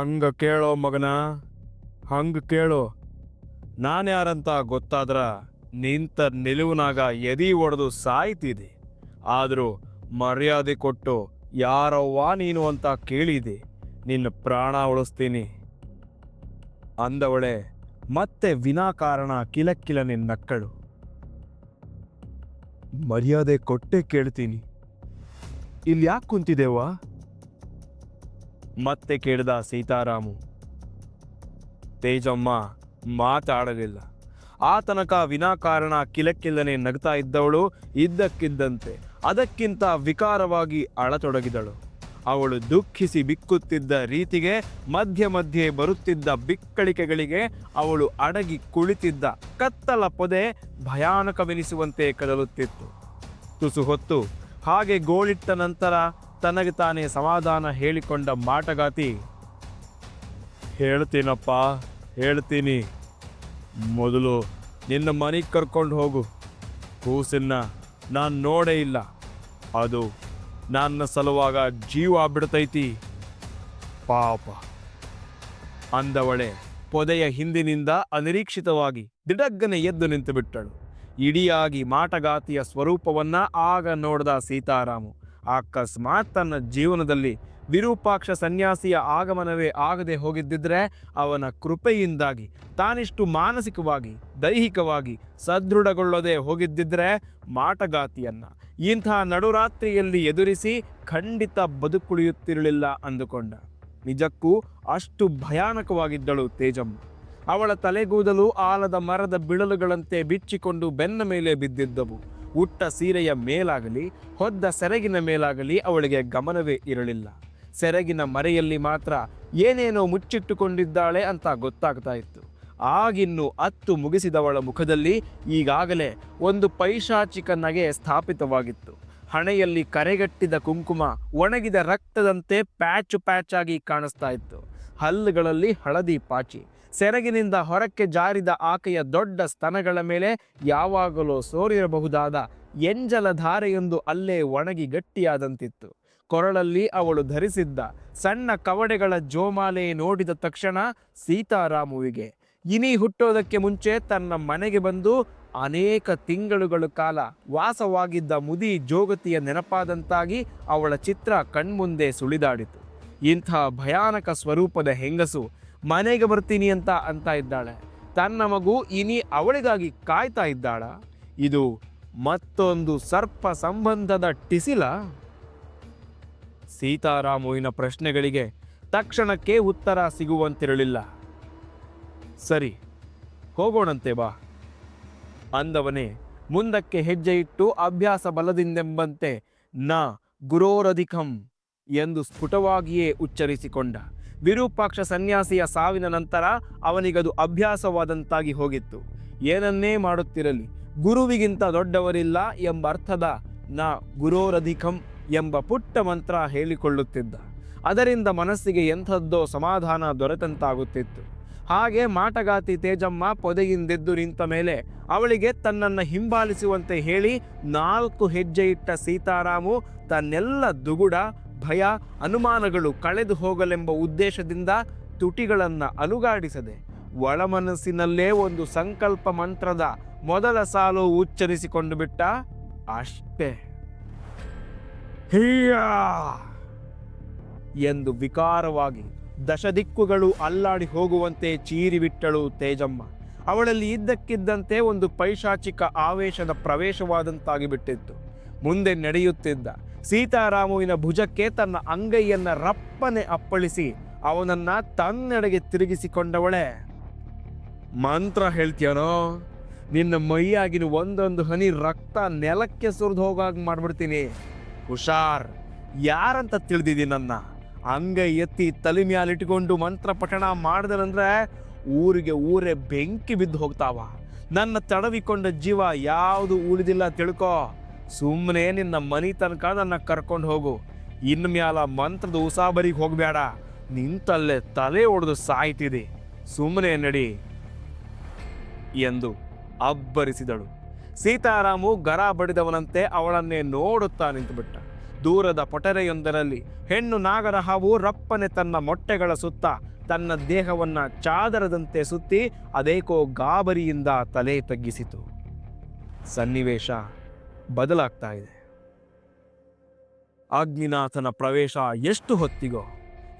ಹಂಗ ಕೇಳೋ ಮಗನ? ಹಂಗ ಕೇಳೋ. ನಾನ್ಯಾರಂತ ಗೊತ್ತಾದ್ರ ನಿಂತ ನಿಲುವಿನಾಗ ಎದಿ ಒಡೆದು ಸಾಯ್ತಿದೆ. ಆದರೂ ಮರ್ಯಾದೆ ಕೊಟ್ಟು ಯಾರವ್ವ ನೀನು ಅಂತ ಕೇಳಿದೆ. ನಿನ್ನ ಪ್ರಾಣ ಉಳಿಸ್ತೀನಿ. ಅಂದವಳೆ ಮತ್ತೆ ವಿನಾಕಾರಣ ಕಿಲಕ್ಕಿಲನೆ ನಕ್ಕಳು. ಮರ್ಯಾದೆ ಕೊಟ್ಟೆ ಕೇಳ್ತೀನಿ. ಇಲ್ಲಿ ಯಾಕೆ ಕುಂತಿದ್ದೇವಾ ಮತ್ತೆ ಕೇಳಿದ ಸೀತಾರಾಮು, ತೇಜಮ್ಮ ಮಾತಾಡಲಿಲ್ಲ. ಆ ತನಕ ವಿನಾಕಾರಣ ಕಿಲಕ್ಕಿಲ್ಲನೆ ನಗ್ತಾ ಇದ್ದವಳು ಇದ್ದಕ್ಕಿದ್ದಂತೆ, ಅದಕ್ಕಿಂತ ವಿಕಾರವಾಗಿ ಅಳತೊಡಗಿದಳು. ಅವಳು ದುಃಖಿಸಿ ಬಿಕ್ಕುತ್ತಿದ್ದ ರೀತಿಗೆ, ಮಧ್ಯೆ ಮಧ್ಯೆ ಬರುತ್ತಿದ್ದ ಬಿಕ್ಕಳಿಕೆಗಳಿಗೆ ಅವಳು ಅಡಗಿ ಕುಳಿತಿದ್ದ ಕತ್ತಲ ಪೊದೆ ಭಯಾನಕವೆನಿಸುವಂತೆ ಕದಲುತ್ತಿತ್ತು. ತುಸು ಹೊತ್ತು ಹಾಗೆ ಗೋಳಿಟ್ಟ ನಂತರ ತನಗೆ ತಾನೇ ಸಮಾಧಾನ ಹೇಳಿಕೊಂಡ ಮಾಟಗಾತಿ, ಹೇಳ್ತೀನಪ್ಪ, ಹೇಳ್ತೀನಿ. ಮೊದಲು ನಿನ್ನ ಮನೆಗೆ ಕರ್ಕೊಂಡು ಹೋಗು. ಕೂಸನ್ನ ನಾನು ನೋಡೇ ಇಲ್ಲ. ಅದು ನನ್ನ ಸಲುವಾಗ ಜೀವ ಬಿಡ್ತೈತಿ ಪಾಪ. ಅಂದವಳೆ ಪೊದೆಯ ಹಿಂದಿನಿಂದ ಅನಿರೀಕ್ಷಿತವಾಗಿ ದಿಡಗ್ಗನೆ ಎದ್ದು ನಿಂತು ಬಿಟ್ಟಳು ಇಡಿಯಾಗಿ ಮಾಟಗಾತಿಯ ಸ್ವರೂಪವನ್ನ ಆಗ ನೋಡಿದ ಸೀತಾರಾಮು. ಅಕಸ್ಮಾತ್ ತನ್ನ ಜೀವನದಲ್ಲಿ ವಿರೂಪಾಕ್ಷ ಸನ್ಯಾಸಿಯ ಆಗಮನವೇ ಆಗದೆ ಹೋಗಿದ್ದಿದ್ರೆ ಅವನ ಕೃಪೆಯಿಂದಾಗಿ, ತಾನಿಷ್ಟು ಮಾನಸಿಕವಾಗಿ, ದೈಹಿಕವಾಗಿ ಸದೃಢಗೊಳ್ಳದೆ ಹೋಗಿದ್ದಿದ್ರೆ ಮಾಟಗಾತಿಯನ್ನ, ಇಂಥ ನಡುರಾತ್ರಿಯಲ್ಲಿ ಎದುರಿಸಿ ಖಂಡಿತ ಬದುಕುಳಿಯುತ್ತಿರಲಿಲ್ಲ ಅಂದುಕೊಂಡ. ನಿಜಕ್ಕೂ ಅಷ್ಟು ಭಯಾನಕವಾಗಿದ್ದಳು ತೇಜಮ್ಮ. ಅವಳ ತಲೆಗೂದಲು ಆಲದ ಮರದ ಬಿಳಲುಗಳಂತೆ ಬಿಚ್ಚಿಕೊಂಡು ಬೆನ್ನ ಮೇಲೆ ಬಿದ್ದಿದ್ದವು. ಉಟ್ಟ ಸೀರೆಯ ಮೇಲಾಗಲಿ, ಹೊದ್ದ ಸೆರಗಿನ ಮೇಲಾಗಲಿ ಅವಳಿಗೆ ಗಮನವೇ ಇರಲಿಲ್ಲ. ಸೆರಗಿನ ಮರೆಯಲ್ಲಿ ಮಾತ್ರ ಏನೇನೋ ಮುಚ್ಚಿಟ್ಟುಕೊಂಡಿದ್ದಾಳೆ ಅಂತ ಗೊತ್ತಾಗ್ತಾ ಇತ್ತು. ಆಗಿನ್ನು ಅತ್ತು ಮುಗಿಸಿದವಳ ಮುಖದಲ್ಲಿ ಈಗಾಗಲೇ ಒಂದು ಪೈಶಾಚಿಕ ನಗೆ ಸ್ಥಾಪಿತವಾಗಿತ್ತು. ಹಣೆಯಲ್ಲಿ ಕರೆಗಟ್ಟಿದ ಕುಂಕುಮ ಒಣಗಿದ ರಕ್ತದಂತೆ ಪ್ಯಾಚು ಪ್ಯಾಚ್ ಆಗಿ ಕಾಣಿಸ್ತಾ ಇತ್ತು. ಹಲ್ಲುಗಳಲ್ಲಿ ಹಳದಿ ಪಾಚಿ. ಸೆರಗಿನಿಂದ ಹೊರಕ್ಕೆ ಜಾರಿದ ಆಕೆಯ ದೊಡ್ಡ ಸ್ತನಗಳ ಮೇಲೆ ಯಾವಾಗಲೂ ಸೋರಿರಬಹುದಾದ ಎಂಜಲ ಧಾರೆಯೊಂದು ಅಲ್ಲೇ ಒಣಗಿ ಗಟ್ಟಿಯಾದಂತಿತ್ತು. ಕೊರಳಲ್ಲಿ ಅವಳು ಧರಿಸಿದ್ದ ಸಣ್ಣ ಕವಡೆಗಳ ಜೋಮಾಲೆ ನೋಡಿದ ತಕ್ಷಣ ಸೀತಾರಾಮುವಿಗೆ, ಇನಿ ಹುಟ್ಟೋದಕ್ಕೆ ಮುಂಚೆ ತನ್ನ ಮನೆಗೆ ಬಂದು ಅನೇಕ ತಿಂಗಳುಗಳ ಕಾಲ ವಾಸವಾಗಿದ್ದ ಮುದಿ ಜೋಗತಿಯ ನೆನಪಾದಂತಾಗಿ ಅವಳ ಚಿತ್ರ ಕಣ್ಮುಂದೆ ಸುಳಿದಾಡಿತು. ಇಂಥ ಭಯಾನಕ ಸ್ವರೂಪದ ಹೆಂಗಸು ಮನೆಗೆ ಬರ್ತೀನಿ ಅಂತ ಅಂತ ಇದ್ದಾಳೆ. ತನ್ನ ಮಗು ಇನಿ ಅವಳಿಗಾಗಿ ಕಾಯ್ತಾ ಇದ್ದಾಳ. ಇದು ಮತ್ತೊಂದು ಸರ್ಪ ಸಂಬಂಧದ ಟಿಸಿಲ? ಸೀತಾರಾಮುವಿನ ಪ್ರಶ್ನೆಗಳಿಗೆ ತಕ್ಷಣಕ್ಕೆ ಉತ್ತರ ಸಿಗುವಂತಿರಲಿಲ್ಲ. ಸರಿ, ಹೋಗೋಣಂತೆ ಬಾ, ಅಂದವನೇ ಮುಂದಕ್ಕೆ ಹೆಜ್ಜೆ ಇಟ್ಟು ಅಭ್ಯಾಸ ಬಲದಿಂದೆಂಬಂತೆ ನ ಗುರೋರಧಿಕಂ ಎಂದು ಸ್ಫುಟವಾಗಿಯೇ ಉಚ್ಚರಿಸಿಕೊಂಡ. ವಿರೂಪಾಕ್ಷ ಸನ್ಯಾಸಿಯ ಸಾವಿನ ನಂತರ ಅವನಿಗದು ಅಭ್ಯಾಸವಾದಂತಾಗಿ ಹೋಗಿತ್ತು. ಏನನ್ನೇ ಮಾಡುತ್ತಿರಲಿ, ಗುರುವಿಗಿಂತ ದೊಡ್ಡವರಿಲ್ಲ ಎಂಬ ಅರ್ಥದ ನಾ ಗುರೋರಧಿಕಂ ಎಂಬ ಪುಟ್ಟ ಮಂತ್ರ ಹೇಳಿಕೊಳ್ಳುತ್ತಿದ್ದ. ಅದರಿಂದ ಮನಸ್ಸಿಗೆ ಎಂಥದ್ದೋ ಸಮಾಧಾನ ದೊರೆತಂತಾಗುತ್ತಿತ್ತು. ಹಾಗೆ ಮಾಟಗಾತಿ ತೇಜಮ್ಮ ಪೊದೆಯಿಂದೆದ್ದು ನಿಂತ ಮೇಲೆ ಅವಳಿಗೆ ತನ್ನನ್ನು ಹಿಂಬಾಲಿಸುವಂತೆ ಹೇಳಿ ನಾಲ್ಕು ಹೆಜ್ಜೆ ಇಟ್ಟ ಸೀತಾರಾಮು ತನ್ನೆಲ್ಲ ದುಗುಡ ಭಯ ಅನುಮಾನಗಳು ಕಳೆದು ಹೋಗಲೆಂಬ ಉದ್ದೇಶದಿಂದ ತುಟಿಗಳನ್ನು ಅಲುಗಾಡಿಸದೆ ಒಳಮನಸ್ಸಿನಲ್ಲೇ ಒಂದು ಸಂಕಲ್ಪ ಮಂತ್ರದ ಮೊದಲ ಸಾಲು ಉಚ್ಚರಿಸಿಕೊಂಡು ಬಿಟ್ಟ ಅಷ್ಟೇ. ಹಿಯಾ! ಎಂದು ವಿಕಾರವಾಗಿ ದಶದಿಕ್ಕುಗಳು ಅಲ್ಲಾಡಿ ಹೋಗುವಂತೆ ಚೀರಿಬಿಟ್ಟಳು ತೇಜಮ್ಮ. ಅವಳಲ್ಲಿ ಇದ್ದಕ್ಕಿದ್ದಂತೆ ಒಂದು ಪೈಶಾಚಿಕ ಆವೇಶದ ಪ್ರವೇಶವಾದಂತಾಗಿ ಬಿಟ್ಟಿತ್ತು. ಮುಂದೆ ನಡೆಯುತ್ತಿದ್ದ ಸೀತಾರಾಮುವಿನ ಭುಜಕ್ಕೆ ತನ್ನ ಅಂಗೈಯನ್ನ ರಪ್ಪನೆ ಅಪ್ಪಳಿಸಿ ಅವನನ್ನ ತನ್ನೆಡೆಗೆ ತಿರುಗಿಸಿಕೊಂಡವಳೆ. ಮಂತ್ರ ಹೇಳ್ತೀಯನೋ? ನಿನ್ನ ಮೈಯಾಗಿನ ಒಂದೊಂದು ಹನಿ ರಕ್ತ ನೆಲಕ್ಕೆ ಸುರಿದು ಹೋಗಾಗ ಮಾಡ್ಬಿಡ್ತೀನಿ. ಹುಷಾರ್. ಯಾರಂತ ತಿಳಿದಿದ್ದೀನಿ ನನ್ನ? ಅಂಗೈ ಎತ್ತಿ ತಲೆ ಮ್ಯಾಲಿಟ್ಕೊಂಡು ಮಂತ್ರ ಪಠಣ ಮಾಡಿದ್ರಂದ್ರೆ ಊರಿಗೆ ಊರೇ ಬೆಂಕಿ ಬಿದ್ದು ಹೋಗ್ತಾವ. ನನ್ನ ತಡವಿಕೊಂಡ ಜೀವ ಯಾವುದು ಉಳಿದಿಲ್ಲ ತಿಳ್ಕೊ. ಸುಮ್ಮನೆ ನಿನ್ನ ಮನಿ ತನಕ ನನ್ನ ಕರ್ಕೊಂಡು ಹೋಗು. ಇನ್ನು ಮ್ಯಾಲ ಮಂತ್ರದ ಉಸಾಬರಿಗೆ ಹೋಗಬೇಡ ನಿಂತಲ್ಲೇ ತಲೆ ಒಡೆದು ಸಾಯ್ತಿದೆ. ಸುಮ್ಮನೆ ನಡಿ ಎಂದು ಅಬ್ಬರಿಸಿದಳು. ಸೀತಾರಾಮು ಗರ ಬಡಿದವನಂತೆ ಅವಳನ್ನೇ ನೋಡುತ್ತಾ ನಿಂತುಬಿಟ್ಟ. ದೂರದ ಪೊಟರೆಯೊಂದರಲ್ಲಿ ಹೆಣ್ಣು ನಾಗರ ಹಾವು ರಪ್ಪನೆ ತನ್ನ ಮೊಟ್ಟೆಗಳ ಸುತ್ತ ತನ್ನ ದೇಹವನ್ನ ಚಾದರದಂತೆ ಸುತ್ತಿ ಅದೇಕೋ ಗಾಬರಿಯಿಂದ ತಲೆ ತಗ್ಗಿಸಿತು. ಸನ್ನಿವೇಶ ಬದಲಾಗ್ತಾ ಇದೆ. ಅಗ್ನಿನಾಥನ ಪ್ರವೇಶ ಎಷ್ಟು ಹೊತ್ತಿಗೋ,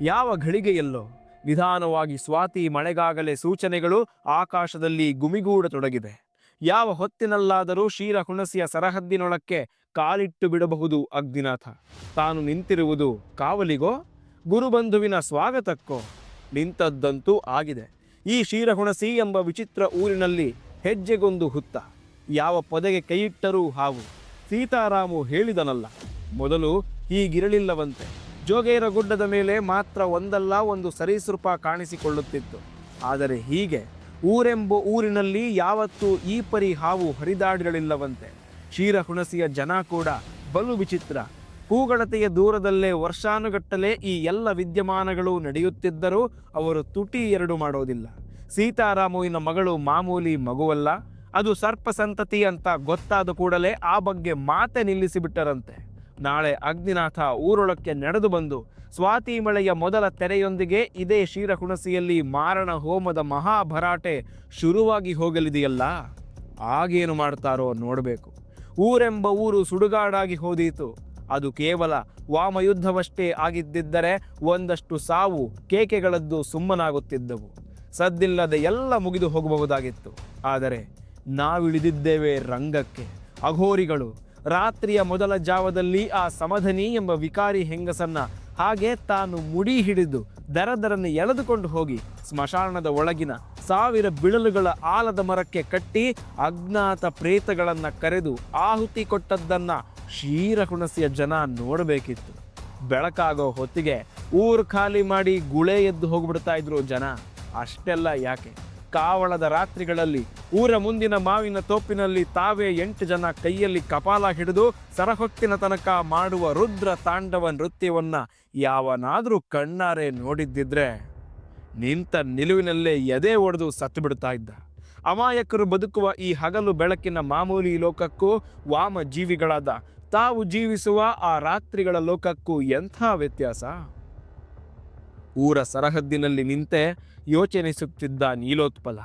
ಯಾವ ಘಳಿಗೆಯಲ್ಲೋ, ನಿಧಾನವಾಗಿ ಸ್ವಾತಿ ಮಳೆಗಾಗಲೇ ಸೂಚನೆಗಳು ಆಕಾಶದಲ್ಲಿ ಗುಮಿಗೂಡತೊಡಗಿದೆ ಯಾವ ಹೊತ್ತಿನಲ್ಲಾದರೂ ಶೀರ ಹುಣಸಿಯ ಸರಹದ್ದಿನೊಳಕ್ಕೆ ಕಾಲಿಟ್ಟು ಬಿಡಬಹುದು ಅಗ್ನಿನಾಥ. ತಾನು ನಿಂತಿರುವುದು ಕಾವಲಿಗೋ, ಗುರುಬಂಧುವಿನ ಸ್ವಾಗತಕ್ಕೋ, ನಿಂತದ್ದಂತೂ ಆಗಿದೆ. ಈ ಕ್ಷೀರಹುಣಸಿ ಎಂಬ ವಿಚಿತ್ರ ಊರಿನಲ್ಲಿ ಹೆಜ್ಜೆಗೊಂದು ಹುತ್ತ. ಯಾವ ಪೊದೆಗೆ ಕೈಯಿಟ್ಟರೂ ಹಾವು. ಸೀತಾರಾಮು ಹೇಳಿದನಲ್ಲ, ಮೊದಲು ಹೀಗಿರಲಿಲ್ಲವಂತೆ. ಜೋಗೇರ ಗುಡ್ಡದ ಮೇಲೆ ಮಾತ್ರ ಒಂದಲ್ಲ ಒಂದು ಸರೀಸೃಪ ಕಾಣಿಸಿಕೊಳ್ಳುತ್ತಿತ್ತು. ಆದರೆ ಹೀಗೆ, ಊರೆಂಬ ಊರಿನಲ್ಲಿ ಯಾವತ್ತೂ ಈ ಪರಿ ಹಾವು ಹರಿದಾಡಿರಲಿಲ್ಲವಂತೆ. ಕ್ಷೀರಹುಣಸಿಯ ಜನ ಕೂಡ ಬಲು ವಿಚಿತ್ರ. ಹೂಗಣತೆಯ ದೂರದಲ್ಲೇ ವರ್ಷಾನುಗಟ್ಟಲೆ ಈ ಎಲ್ಲ ವಿದ್ಯಮಾನಗಳು ನಡೆಯುತ್ತಿದ್ದರೂ ಅವರು ತುಟಿ ಎರಡು ಮಾಡೋದಿಲ್ಲ. ಸೀತಾರಾಮುವಿನ ಮಗಳು ಮಾಮೂಲಿ ಮಗುವಲ್ಲ. ಅದು ಸರ್ಪ ಸಂತತಿ ಅಂತ ಗೊತ್ತಾದ ಕೂಡಲೇ ಆ ಬಗ್ಗೆ ಮಾತೆ ನಿಲ್ಲಿಸಿಬಿಟ್ಟರಂತೆ. ನಾಳೆ ಅಗ್ನಿನಾಥ ಊರೊಳಕ್ಕೆ ನಡೆದು ಬಂದು ಸ್ವಾತಿ ಮಳೆಯ ಮೊದಲ ತೆರೆಯೊಂದಿಗೆ ಇದೇ ಕ್ಷೀರಹುಣಸಿಯಲ್ಲಿ ಮಾರಣ ಹೋಮದ ಮಹಾಭರಾಟೆ ಶುರುವಾಗಿ ಹೋಗಲಿದೆಯಲ್ಲ? ಆಗೇನು ಮಾಡ್ತಾರೋ ನೋಡಬೇಕು. ಊರೆಂಬ ಊರು ಸುಡುಗಾಡಾಗಿ ಹೋದೀತು. ಅದು ಕೇವಲ ವಾಮಯುದ್ಧವಷ್ಟೇ ಆಗಿದ್ದಿದ್ದರೆ ಒಂದಷ್ಟು ಸಾವು ಕೇಕೆಗಳದ್ದು ಸುಮ್ಮನಾಗುತ್ತಿದ್ದವು. ಸದ್ದಿಲ್ಲದೆ ಎಲ್ಲ ಮುಗಿದು ಹೋಗಬಹುದಾಗಿತ್ತು. ಆದರೆ ನಾವಿಳಿದಿದ್ದೇವೆ ರಂಗಕ್ಕೆ. ಅಘೋರಿಗಳು, ರಾತ್ರಿಯ ಮೊದಲ ಜಾವದಲ್ಲಿ ಆ ಸಮಧನಿ ಎಂಬ ವಿಕಾರಿ ಹೆಂಗಸನ್ನ ಹಾಗೆ ತಾನು ಮುಡಿ ಹಿಡಿದು ದರದರನ್ನು ಎಳೆದುಕೊಂಡು ಹೋಗಿ ಸ್ಮಶಾನದ ಒಳಗಿನ ಸಾವಿರ ಬಿಳಲುಗಳ ಆಲದ ಮರಕ್ಕೆ ಕಟ್ಟಿ ಅಜ್ಞಾತ ಪ್ರೇತಗಳನ್ನು ಕರೆದು ಆಹುತಿ ಕೊಟ್ಟದ್ದನ್ನ ಕ್ಷೀರಹುಣಸಿಯ ಜನ ನೋಡಬೇಕಿತ್ತು. ಬೆಳಕಾಗೋ ಹೊತ್ತಿಗೆ ಊರು ಖಾಲಿ ಮಾಡಿ ಗುಳೆ ಎದ್ದು ಹೋಗ್ಬಿಡ್ತಾ ಇದ್ರು ಜನ. ಅಷ್ಟೆಲ್ಲ ಯಾಕೆ? ಕಾವಳದ ರಾತ್ರಿಗಳಲ್ಲಿ ಊರ ಮುಂದಿನ ಮಾವಿನ ತೋಪಿನಲ್ಲಿ ತಾವೇ ಎಂಟು ಜನ ಕೈಯಲ್ಲಿ ಕಪಾಲ ಹಿಡಿದು ಸರಹೊಕ್ಕಿನ ತನಕ ಮಾಡುವ ರುದ್ರ ತಾಂಡವ ನೃತ್ಯವನ್ನು ಯಾವನಾದರೂ ಕಣ್ಣಾರೆ ನೋಡಿದ್ದಿದ್ರೆ ನಿಂತ ನಿಲುವಿನಲ್ಲೇ ಎದೆ ಒಡೆದು ಸತ್ತು ಬಿಡ್ತಾ ಇದ್ದ. ಅಮಾಯಕರು ಬದುಕುವ ಈ ಹಗಲು ಬೆಳಕಿನ ಮಾಮೂಲಿ ಲೋಕಕ್ಕೂ ವಾಮ ಜೀವಿಗಳಾದ ತಾವು ಜೀವಿಸುವ ಆ ರಾತ್ರಿಗಳ ಲೋಕಕ್ಕೂ ಎಂಥ ವ್ಯತ್ಯಾಸ? ಊರ ಸರಹದ್ದಿನಲ್ಲಿ ನಿಂತೆ ಯೋಚನಿಸುತ್ತಿದ್ದ ನೀಲೋತ್ಪಲ.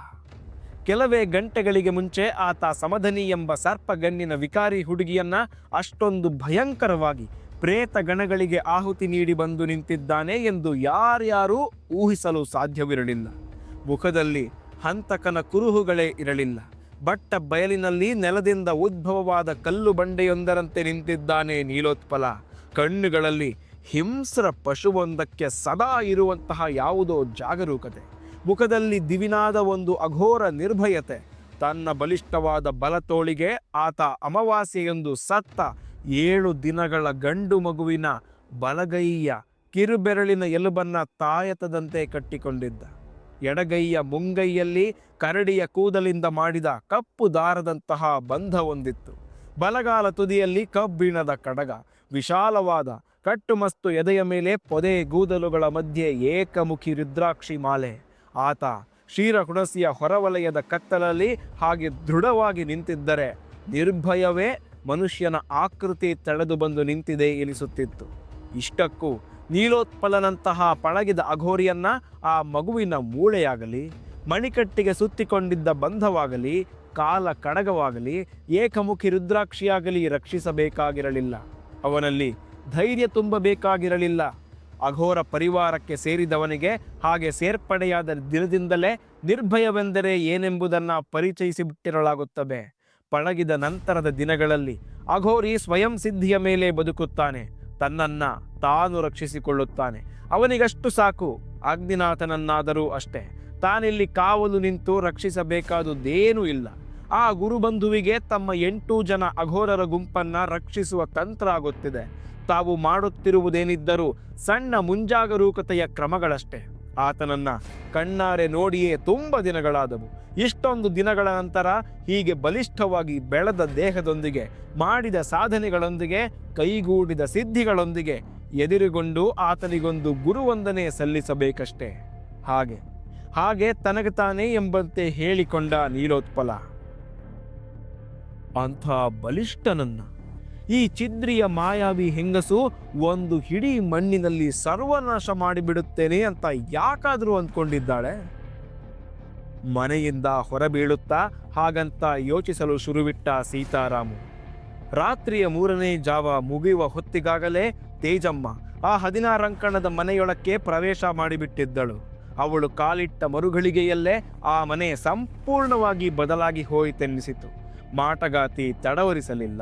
ಕೆಲವೇ ಗಂಟೆಗಳಿಗೆ ಮುಂಚೆ ಆತ ಸಮಧನಿ ಎಂಬ ಸರ್ಪಗಣ್ಣಿನ ವಿಕಾರಿ ಹುಡುಗಿಯನ್ನ ಅಷ್ಟೊಂದು ಭಯಂಕರವಾಗಿ ಪ್ರೇತ ಗಣಗಳಿಗೆ ಆಹುತಿ ನೀಡಿ ಬಂದು ನಿಂತಿದ್ದಾನೆ ಎಂದು ಯಾರ್ಯಾರೂ ಊಹಿಸಲು ಸಾಧ್ಯವಿರಲಿಲ್ಲ. ಮುಖದಲ್ಲಿ ಹಂತಕನ ಕುರುಹುಗಳೇ ಇರಲಿಲ್ಲ. ಬಟ್ಟ ಬಯಲಿನಲ್ಲಿ ನೆಲದಿಂದ ಉದ್ಭವವಾದ ಕಲ್ಲು ಬಂಡೆಯೊಂದರಂತೆ ನಿಂತಿದ್ದಾನೆ ನೀಲೋತ್ಪಲ. ಕಣ್ಣುಗಳಲ್ಲಿ ಹಿಂಸ್ರ ಪಶುವೊಂದಕ್ಕೆ ಸದಾ ಇರುವಂತಹ ಯಾವುದೋ ಜಾಗರೂಕತೆ, ಮುಖದಲ್ಲಿ ದಿವಿನಾದ ಒಂದು ಅಘೋರ ನಿರ್ಭಯತೆ, ತನ್ನ ಬಲಿಷ್ಠವಾದ ಬಲತೋಳಿಗೆ ಆತ ಅಮಾವಾಸ್ಯೆಯೊಂದು ಸತ್ತ ಏಳು ದಿನಗಳ ಗಂಡು ಮಗುವಿನ ಬಲಗೈಯ ಕಿರುಬೆರಳಿನ ಎಲುಬನ್ನ ತಾಯತದಂತೆ ಕಟ್ಟಿಕೊಂಡಿದ್ದ. ಎಡಗೈಯ ಮುಂಗೈಯಲ್ಲಿ ಕರಡಿಯ ಕೂದಲಿಂದ ಮಾಡಿದ ಕಪ್ಪು ದಾರದಂತಹ ಬಂಧ ಹೊಂದಿತ್ತು. ಬಲಗಾಲ ತುದಿಯಲ್ಲಿ ಕಬ್ಬಿಣದ ಕಡಗ, ವಿಶಾಲವಾದ ಕಟ್ಟುಮಸ್ತು ಎದೆಯ ಮೇಲೆ ಪೊದೆ ಗೂದಲುಗಳ ಮಧ್ಯೆ ಏಕಮುಖಿ ರುದ್ರಾಕ್ಷಿ ಮಾಲೆ. ಆತ ಶೀರ ಹುಣಸಿಯ ಹೊರವಲಯದ ಕತ್ತಲಲ್ಲಿ ಹಾಗೆ ದೃಢವಾಗಿ ನಿಂತಿದ್ದರೆ ನಿರ್ಭಯವೇ ಮನುಷ್ಯನ ಆಕೃತಿ ತಳೆದು ಬಂದು ನಿಂತಿದೆ ಎನಿಸುತ್ತಿತ್ತು. ಇಷ್ಟಕ್ಕೂ ನೀಲೋತ್ಪಲನಂತಹ ಪಳಗಿದ ಅಘೋರಿಯನ್ನ ಆ ಮಗುವಿನ ಮೂಳೆಯಾಗಲಿ, ಮಣಿಕಟ್ಟಿಗೆ ಸುತ್ತಿಕೊಂಡಿದ್ದ ಬಂಧವಾಗಲಿ, ಕಾಲ ಕಡಗವಾಗಲಿ, ಏಕಮುಖಿ ರುದ್ರಾಕ್ಷಿಯಾಗಲಿ ರಕ್ಷಿಸಬೇಕಾಗಿರಲಿಲ್ಲ. ಅವನಲ್ಲಿ ಧೈರ್ಯ ತುಂಬಬೇಕಾಗಿರಲಿಲ್ಲ. ಅಘೋರ ಪರಿವಾರಕ್ಕೆ ಸೇರಿದವನಿಗೆ ಹಾಗೆ ಸೇರ್ಪಡೆಯಾದ ದಿನದಿಂದಲೇ ನಿರ್ಭಯವೆಂದರೆ ಏನೆಂಬುದನ್ನು ಪರಿಚಯಿಸಿಬಿಟ್ಟಿರಲಾಗುತ್ತದೆ. ಪಳಗಿದ ನಂತರದ ದಿನಗಳಲ್ಲಿ ಅಘೋರಿ ಸ್ವಯಂ ಸಿದ್ಧಿಯ ಮೇಲೆ ಬದುಕುತ್ತಾನೆ. ತನ್ನನ್ನು ತಾನು ರಕ್ಷಿಸಿಕೊಳ್ಳುತ್ತಾನೆ. ಅವನಿಗಷ್ಟು ಸಾಕು, ಅಗ್ನಿನಾಥನನ್ನಾದರೂ ಅಷ್ಟೇ. ತಾನಿಲ್ಲಿ ಕಾವಲು ನಿಂತು ರಕ್ಷಿಸಬೇಕಾದುದೇನೂ ಇಲ್ಲ. ಆ ಗುರುಬಂಧುವಿಗೆ ತಮ್ಮ ಎಂಟು ಜನ ಅಘೋರರ ಗುಂಪನ್ನು ರಕ್ಷಿಸುವ ತಂತ್ರ ಆಗುತ್ತಿದೆ. ತಾವು ಮಾಡುತ್ತಿರುವುದೇನಿದ್ದರೂ ಸಣ್ಣ ಮುಂಜಾಗರೂಕತೆಯ ಕ್ರಮಗಳಷ್ಟೇ. ಆತನನ್ನ ಕಣ್ಣಾರೆ ನೋಡಿಯೇ ತುಂಬ ದಿನಗಳಾದವು. ಇಷ್ಟೊಂದು ದಿನಗಳ ನಂತರ ಹೀಗೆ ಬಲಿಷ್ಠವಾಗಿ ಬೆಳೆದ ದೇಹದೊಂದಿಗೆ, ಮಾಡಿದ ಸಾಧನೆಗಳೊಂದಿಗೆ, ಕೈಗೂಡಿದ ಸಿದ್ಧಿಗಳೊಂದಿಗೆ ಎದುರುಗೊಂಡು ಆತನಿಗೊಂದು ಗುರುವಂದನೆ ಸಲ್ಲಿಸಬೇಕಷ್ಟೇ. ಹಾಗೆ ಹಾಗೆ ತನಗೆ ತಾನೇ ಎಂಬಂತೆ ಹೇಳಿಕೊಂಡ ನೀಲೋತ್ಪಲ. ಅಂಥ ಬಲಿಷ್ಠನನ್ನ ಈ ಚಿದ್ರಿಯ ಮಾಯಾವಿ ಹೆಂಗಸು ಒಂದು ಹಿಡಿ ಮಣ್ಣಿನಲ್ಲಿ ಸರ್ವನಾಶ ಮಾಡಿಬಿಡುತ್ತೇನೆ ಅಂತ ಯಾಕಾದರೂ ಅಂದ್ಕೊಂಡಿದ್ದಾಳೆ? ಮನೆಯಿಂದ ಹೊರಬೀಳುತ್ತಾ ಹಾಗಂತ ಯೋಚಿಸಲು ಶುರುವಿಟ್ಟ ಸೀತಾರಾಮು. ರಾತ್ರಿಯ ಮೂರನೇ ಜಾವ ಮುಗಿಯುವ ಹೊತ್ತಿಗಾಗಲೇ ತೇಜಮ್ಮ ಆ ಹದಿನಾರಂಕಣದ ಮನೆಯೊಳಕ್ಕೆ ಪ್ರವೇಶ ಮಾಡಿಬಿಟ್ಟಿದ್ದಳು. ಅವಳು ಕಾಲಿಟ್ಟ ಮರುಗಳಿಗೆಯಲ್ಲೇ ಆ ಮನೆ ಸಂಪೂರ್ಣವಾಗಿ ಬದಲಾಗಿ ಹೋಯಿತೆನ್ನಿಸಿತು. ಮಾಟಗಾತಿ ತಡವರಿಸಲಿಲ್ಲ,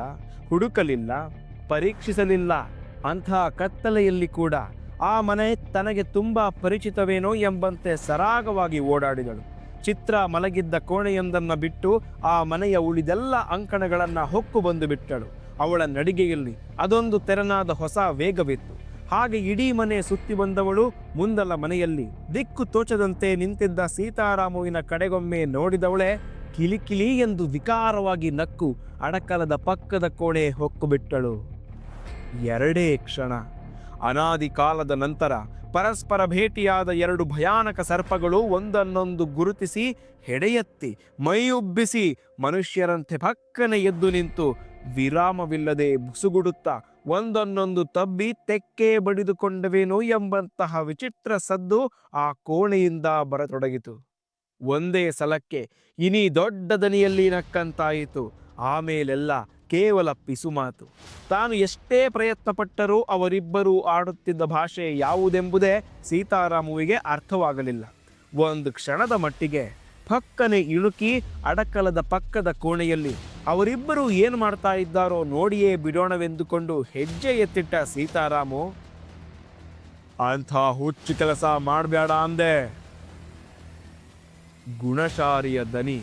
ಹುಡುಕಲಿಲ್ಲ, ಪರೀಕ್ಷಿಸಲಿಲ್ಲ ಅಂತಹ ಕತ್ತಲೆಯಲ್ಲಿ ಕೂಡ ಆ ಮನೆ ತನಗೆ ತುಂಬ ಪರಿಚಿತವೇನೋ ಎಂಬಂತೆ ಸರಾಗವಾಗಿ ಓಡಾಡಿದಳು. ಚಿತ್ರ ಮಲಗಿದ್ದ ಕೋಣೆಯೊಂದನ್ನು ಬಿಟ್ಟು ಆ ಮನೆಯ ಉಳಿದೆಲ್ಲ ಅಂಕಣಗಳನ್ನು ಹೊಕ್ಕು ಬಂದು ಬಿಟ್ಟಳು ಅವಳ ನಡಿಗೆಯಲ್ಲಿ ಅದೊಂದು ತೆರನಾದ ಹೊಸ ವೇಗವಿತ್ತು. ಹಾಗೆ ಇಡೀ ಮನೆ ಸುತ್ತಿ ಬಂದವಳು ಮುಂದಲ ಮನೆಯಲ್ಲಿ ದಿಕ್ಕು ತೋಚದಂತೆ ನಿಂತಿದ್ದ ಸೀತಾರಾಮುವಿನ ಕಡೆಗೊಮ್ಮೆ ನೋಡಿದವಳೆ ಕಿಲಿಕಿಲಿ ಎಂದು ವಿಕಾರವಾಗಿ ನಕ್ಕು ಅಡಕಲದ ಪಕ್ಕದ ಕೋಣೆ ಹೊಕ್ಕುಬಿಟ್ಟಳು. ಎರಡೇ ಕ್ಷಣ. ಅನಾದಿ ಕಾಲದ ನಂತರ ಪರಸ್ಪರ ಭೇಟಿಯಾದ ಎರಡು ಭಯಾನಕ ಸರ್ಪಗಳು ಒಂದನ್ನೊಂದು ಗುರುತಿಸಿ ಹೆಡೆಯತ್ತಿ ಮೈಯುಬ್ಬಿಸಿ ಮನುಷ್ಯರಂತೆ ಪಕ್ಕನೆ ಎದ್ದು ನಿಂತು ವಿರಾಮವಿಲ್ಲದೆ ಬುಸುಗುಡುತ್ತಾ ಒಂದನ್ನೊಂದು ತಬ್ಬಿ ತೆಕ್ಕೆ ಬಡಿದುಕೊಂಡವೇನೋ ಎಂಬಂತಹ ವಿಚಿತ್ರ ಸದ್ದು ಆ ಕೋಣೆಯಿಂದ ಬರತೊಡಗಿತು. ಒಂದೇ ಸಲಕ್ಕೆ ಇನಿ ದೊಡ್ಡ ದನಿಯಲ್ಲಿ ನಕ್ಕಂತಾಯಿತು. ಆಮೇಲೆಲ್ಲ ಕೇವಲ ಪಿಸುಮಾತು ತಾನು ಎಷ್ಟೇ ಪ್ರಯತ್ನ ಪಟ್ಟರೂ ಅವರಿಬ್ಬರೂ ಆಡುತ್ತಿದ್ದ ಭಾಷೆ ಯಾವುದೆಂಬುದೇ ಸೀತಾರಾಮುವಿಗೆ ಅರ್ಥವಾಗಲಿಲ್ಲ. ಒಂದು ಕ್ಷಣದ ಮಟ್ಟಿಗೆ ಪಕ್ಕನೆ ಇಳುಕಿ ಅಡಕಲದ ಪಕ್ಕದ ಕೋಣೆಯಲ್ಲಿ ಅವರಿಬ್ಬರು ಏನು ಮಾಡ್ತಾ ಇದ್ದಾರೋ ನೋಡಿಯೇ ಬಿಡೋಣವೆಂದುಕೊಂಡು ಹೆಜ್ಜೆ ಎತ್ತಿಟ್ಟ ಸೀತಾರಾಮು, ಅಂಥ ಹುಚ್ಚು ಕೆಲಸ ಮಾಡಬೇಡ ಅಂದೆ. ಗುಣಶಾರಿಯ ದನಿ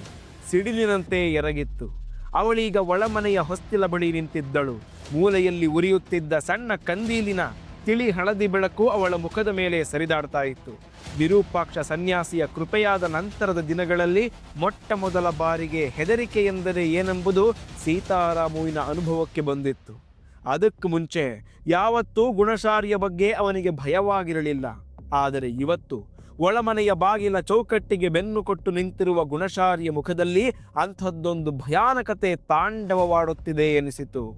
ಸಿಡಿಲಿನಂತೆ ಎರಗಿತ್ತು. ಅವಳೀಗ ಒಳಮನೆಯ ಹೊಸ್ತಿಲ ಬಳಿ ನಿಂತಿದ್ದಳು. ಮೂಲೆಯಲ್ಲಿ ಉರಿಯುತ್ತಿದ್ದ ಸಣ್ಣ ಕಂದೀಲಿನ ತಿಳಿ ಹಳದಿ ಬೆಳಕು ಅವಳ ಮುಖದ ಮೇಲೆ ಸರಿದಾಡ್ತಾ ಇತ್ತು. ವಿರೂಪಾಕ್ಷ ಸನ್ಯಾಸಿಯ ಕೃಪೆಯಾದ ನಂತರದ ದಿನಗಳಲ್ಲಿ ಮೊಟ್ಟ ಮೊದಲ ಬಾರಿಗೆ ಹೆದರಿಕೆ ಎಂದರೆ ಏನೆಂಬುದು ಸೀತಾರಾಮುವಿನ ಅನುಭವಕ್ಕೆ ಬಂದಿತ್ತು. ಅದಕ್ಕೂ ಮುಂಚೆ ಯಾವತ್ತೂ ಗುಣಶಾರಿಯ ಬಗ್ಗೆ ಅವನಿಗೆ ಭಯವಾಗಿರಲಿಲ್ಲ. ಆದರೆ ಇವತ್ತು ಒಳಮನೆಯ ಬಾಗಿಲ ಚೌಕಟ್ಟಿಗೆ ಬೆನ್ನು ಕೊಟ್ಟು ನಿಂತಿರುವ ಗುಣಶಾರಿಯ ಮುಖದಲ್ಲಿ ಅಂಥದ್ದೊಂದು ಭಯಾನಕತೆ ತಾಂಡವವಾಡುತ್ತಿದೆ ಎನಿಸಿತು.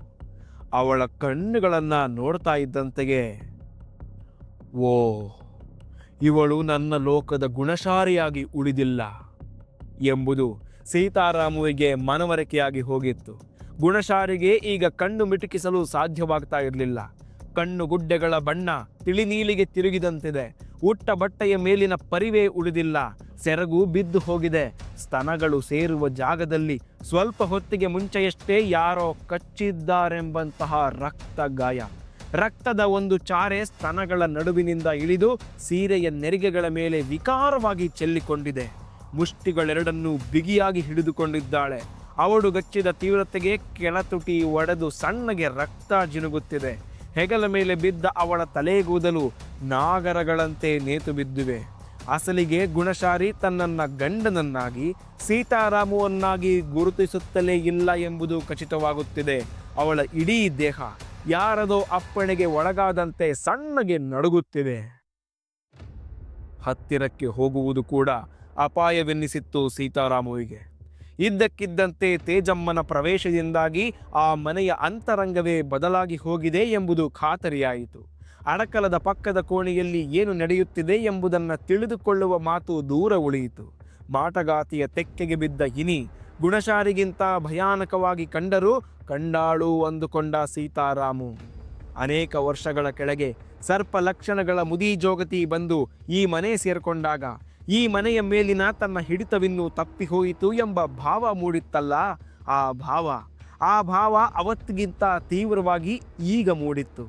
ಅವಳ ಕಣ್ಣುಗಳನ್ನು ನೋಡ್ತಾ ಇದ್ದಂತೆಗೆ ಓ, ಇವಳು ನನ್ನ ಲೋಕದ ಗುಣಶಾರಿಯಾಗಿ ಉಳಿದಿಲ್ಲ ಎಂಬುದು ಸೀತಾರಾಮುವಿಗೆ ಮನವರಿಕೆಯಾಗಿ ಹೋಗಿತ್ತು. ಗುಣಶಾರಿಗೆ ಈಗ ಕಣ್ಣು ಮಿಟುಕಿಸಲು ಸಾಧ್ಯವಾಗ್ತಾ ಇರಲಿಲ್ಲ. ಕಣ್ಣು ಗುಡ್ಡೆಗಳ ಬಣ್ಣ ತಿಳಿನೀಲಿಗೆ ತಿರುಗಿದಂತಿದೆ. ಉಟ್ಟ ಬಟ್ಟೆಯ ಮೇಲಿನ ಪರಿವೇ ಉಳಿದಿಲ್ಲ. ಸೆರಗು ಬಿದ್ದು ಹೋಗಿದೆ. ಸ್ತನಗಳು ಸೇರುವ ಜಾಗದಲ್ಲಿ ಸ್ವಲ್ಪ ಹೊತ್ತಿಗೆ ಮುಂಚೆಯಷ್ಟೇ ಯಾರೋ ಕಚ್ಚಿದ್ದಾರೆಂಬಂತಹ ರಕ್ತ ಗಾಯ. ರಕ್ತದ ಒಂದು ಚಾರೆ ಸ್ತನಗಳ ನಡುವಿನಿಂದ ಇಳಿದು ಸೀರೆಯ ನೆರಿಗೆಗಳ ಮೇಲೆ ವಿಕಾರವಾಗಿ ಚೆಲ್ಲಿಕೊಂಡಿದೆ. ಮುಷ್ಟಿಗಳೆರಡನ್ನೂ ಬಿಗಿಯಾಗಿ ಹಿಡಿದುಕೊಂಡಿದ್ದಾಳೆ. ಅವಳು ಗಚ್ಚಿದ ತೀವ್ರತೆಗೆ ಕೆಳತುಟಿ ಒಡೆದು ಸಣ್ಣಗೆ ರಕ್ತ ಜಿನುಗುತ್ತಿದೆ. ಹೆಗಲ ಮೇಲೆ ಬಿದ್ದ ಅವಳ ತಲೆಗೂದಲು ನಾಗರಗಳಂತೆ ನೇತು ಬಿದ್ದಿವೆ. ಅಸಲಿಗೆ ಗುಣಶಾರಿ ತನ್ನನ್ನ ಗಂಡನನ್ನಾಗಿ, ಸೀತಾರಾಮುವನ್ನಾಗಿ ಗುರುತಿಸುತ್ತಲೇ ಇಲ್ಲ ಎಂಬುದು ಖಚಿತವಾಗುತ್ತಿದೆ. ಅವಳ ಇಡೀ ದೇಹ ಯಾರದೋ ಅಪ್ಪಣೆಗೆ ಒಳಗಾದಂತೆ ಸಣ್ಣಗೆ ನಡುಗುತ್ತಿದೆ. ಹತ್ತಿರಕ್ಕೆ ಹೋಗುವುದು ಕೂಡ ಅಪಾಯವೆನ್ನಿಸಿತ್ತು ಸೀತಾರಾಮುವಿಗೆ. ಇದ್ದಕ್ಕಿದ್ದಂತೆ ತೇಜಮ್ಮನ ಪ್ರವೇಶದಿಂದಾಗಿ ಆ ಮನೆಯ ಅಂತರಂಗವೇ ಬದಲಾಗಿ ಹೋಗಿದೆ ಎಂಬುದು ಖಾತರಿಯಾಯಿತು. ಅಡಕಲದ ಪಕ್ಕದ ಕೋಣೆಯಲ್ಲಿ ಏನು ನಡೆಯುತ್ತಿದೆ ಎಂಬುದನ್ನು ತಿಳಿದುಕೊಳ್ಳುವ ಮಾತು ದೂರ ಉಳಿಯಿತು. ಮಾಟಗಾತಿಯ ತೆಕ್ಕೆಗೆ ಬಿದ್ದ ಇನಿ ಗುಣಶಾರಿಗಿಂತ ಭಯಾನಕವಾಗಿ ಕಂಡರೂ ಕಂಡಾಳು ಅಂದುಕೊಂಡ ಸೀತಾರಾಮು. ಅನೇಕ ವರ್ಷಗಳ ಕೆಳಗೆ ಸರ್ಪ ಲಕ್ಷಣಗಳ ಮುದಿ ಜೋಗತಿ ಬಂದು ಈ ಮನೆ ಸೇರಿಕೊಂಡಾಗ ಈ ಮನೆಯ ಮೇಲಿನ ತನ್ನ ಹಿಡಿತವಿನ್ನು ತಪ್ಪಿ ಹೋಯಿತು ಎಂಬ ಭಾವ ಮೂಡಿತ್ತಲ್ಲ ಆ ಭಾವ. ಆ ಭಾವ ಅವತ್ತಿಗಿಂತ ತೀವ್ರವಾಗಿ ಈಗ ಮೂಡಿತ್ತು.